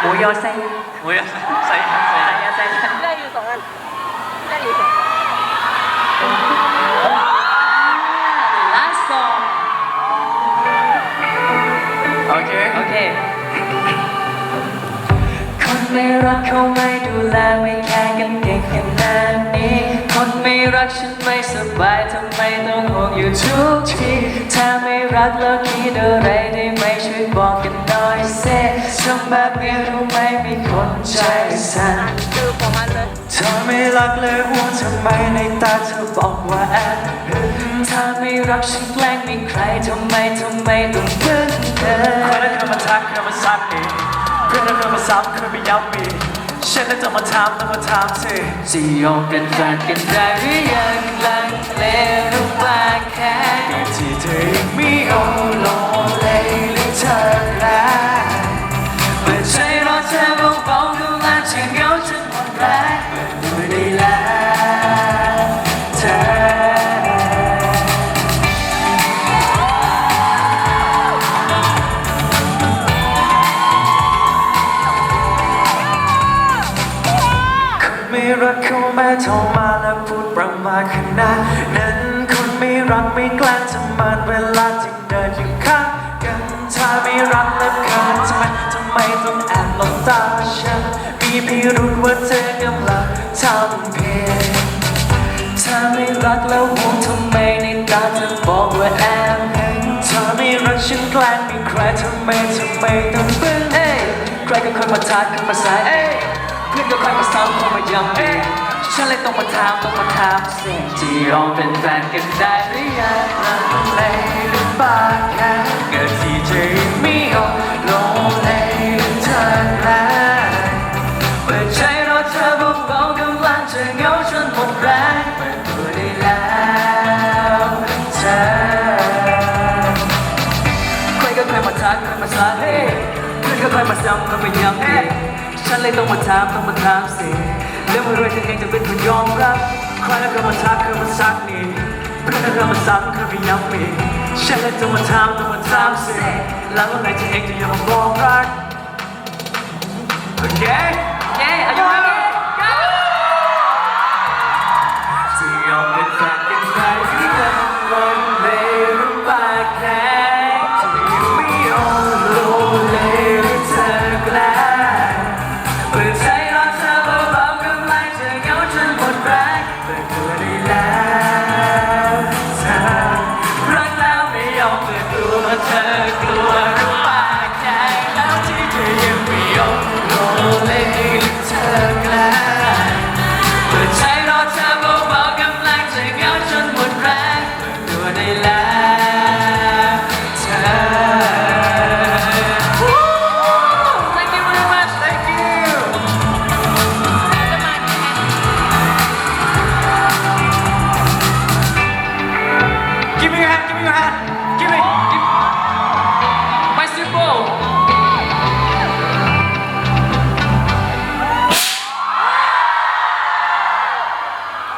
หมูยอไส้โอ้ยใส่ใส่ไส้ยอไส้ได้อยู่สองอันได้อยู่สองอัน last song โอเค โอเค คนไม่รักเขาไม่ดูแลไม่แค่กันเก่งขนาดนี้ คนไม่รักฉันไม่สบายทำไมต้องห่วงอยู่ทุกที ถ้าไม่รักแล้วคิดอะไรได้ไหมช่วยบอกกัน เซ่ทำแบบนี้รู้ไหมมีคนใจสั่นคือของมันเลยเธอไม่รักเลยว่าทำไมในตาเธอบอกว่าแอบหึงถ้าไม่รักฉันแกล้งมีใครทำไมทำไมต้องพึ่งเธอคนนั้นเคยมาทักเคยมาซักอีกเพื่อนนั้นเคยมาซ้ำเคยมาย้ำอีกฉันนั้นจะมาถามต้องมาถามสิจะยอมเป็นแฟนกันได้หรือยังลังเลหรือว่าแค่ที่เธอยังมีโอ้ รงไม่ได้แล้วเธอไม่รักเขาแม่โทรมาแล้วพูดประมาณขนาดนั้นคนไม่รักไม่แกล้งทำมันเวลาที่เดินอยู่ข้างกันถ้าไม่รักแล้วเกินทำไมทำไมต้องแอบหลบตาฉันมีพิรุธว่าเธอ รักแล้วห่วงทำไมในตาเธอบอกว่าแอบหึงถ้าไม่รักฉันแกล้งมีใครทำไมทำไมต้องบึ้งเอ้ยใครก็เคยมาทักเคยมาสายเอ้ยเพื่อนก็เคยมาซ้ำเคยมาย้ำเอ้ยฉันเลยต้องมาถามต้องมาถามเสียงที่ยอมเป็นแฟนกันได้หรือยังเลยหรือเปล่าแค่เกิดที่เธอยังมีโอโใครก็เคยมาทักเคยมาสายเอ้ยเพื่อนก็เคยมาซ้ำเคยมาย้ำเอ้ยฉันเลยต้องมาถามต้องมาถามสิแล้วเมื่อไรฉันเองจะเป็นคนยอมรับใครแล้วก็มาทักเคยมาซักนี่เพื่อนแล้วก็มาซ้ำเคยมาย้ำอีกฉันเลยต้องมาถามต้องมาถามสิแล้วเมื่อไหรที่เองจะยอมบอกรักโอเค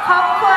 好